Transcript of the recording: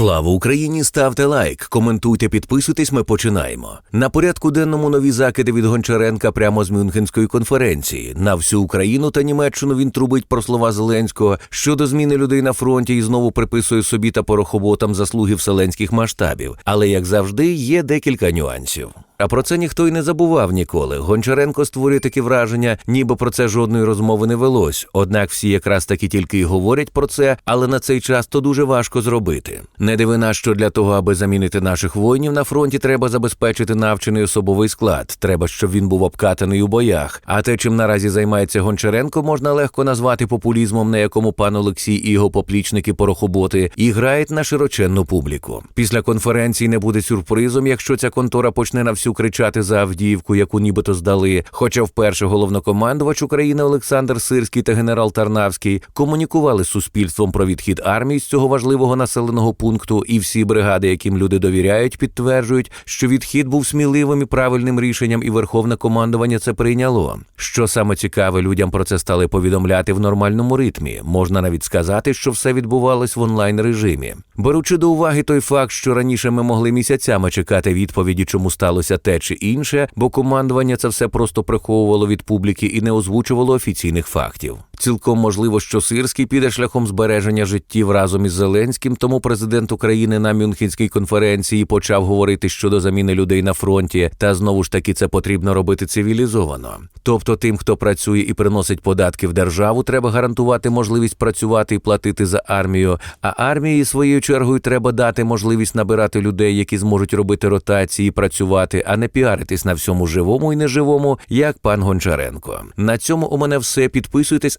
Слава Україні! Ставте лайк, коментуйте, підписуйтесь. Ми починаємо. На порядку денному нові закиди від Гончаренка прямо з Мюнхенської конференції. На всю Україну та Німеччину він трубить про слова Зеленського щодо зміни людей на фронті і знову приписує собі та порохоботам заслуги вселенських масштабів. Але як завжди, є декілька нюансів. А про це ніхто й не забував ніколи. Гончаренко створює таке враження, ніби про це жодної розмови не велось. Однак всі якраз таки тільки й говорять про це, але на цей час то дуже важко зробити. Не дивина, що для того, аби замінити наших воїнів на фронті, треба забезпечити навчений особовий склад. Треба, щоб він був обкатаний у боях. А те, чим наразі займається Гончаренко, можна легко назвати популізмом, на якому пан Олексій і його поплічники порохоботи і грають на широченну публіку. Після конференції не буде сюрпризом, якщо ця контора почне на всю кричати за Авдіївку, яку нібито здали. Хоча вперше головнокомандувач України Олександр Сирський та генерал Тарнавський комунікували з суспільством про відхід армії з цього важливого населеного пункту, і всі бригади, яким люди довіряють, підтверджують, що відхід був сміливим і правильним рішенням, і верховне командування це прийняло. Що саме цікаве, людям про це стали повідомляти в нормальному ритмі. Можна навіть сказати, що все відбувалось в онлайн режимі. Беручи до уваги той факт, що раніше ми могли місяцями чекати відповіді, чому сталося те чи інше, бо командування це все просто приховувало від публіки і не озвучувало офіційних фактів. Цілком можливо, що Сирський піде шляхом збереження життів разом із Зеленським, тому президент України на Мюнхенській конференції почав говорити щодо заміни людей на фронті, та знову ж таки це потрібно робити цивілізовано. Тобто тим, хто працює і приносить податки в державу, треба гарантувати можливість працювати і платити за армію. А армії своєю чергою треба дати можливість набирати людей, які зможуть робити ротації, працювати, а не піаритись на всьому живому і неживому, як пан Гончаренко. На цьому у мене все. Підписуйтесь,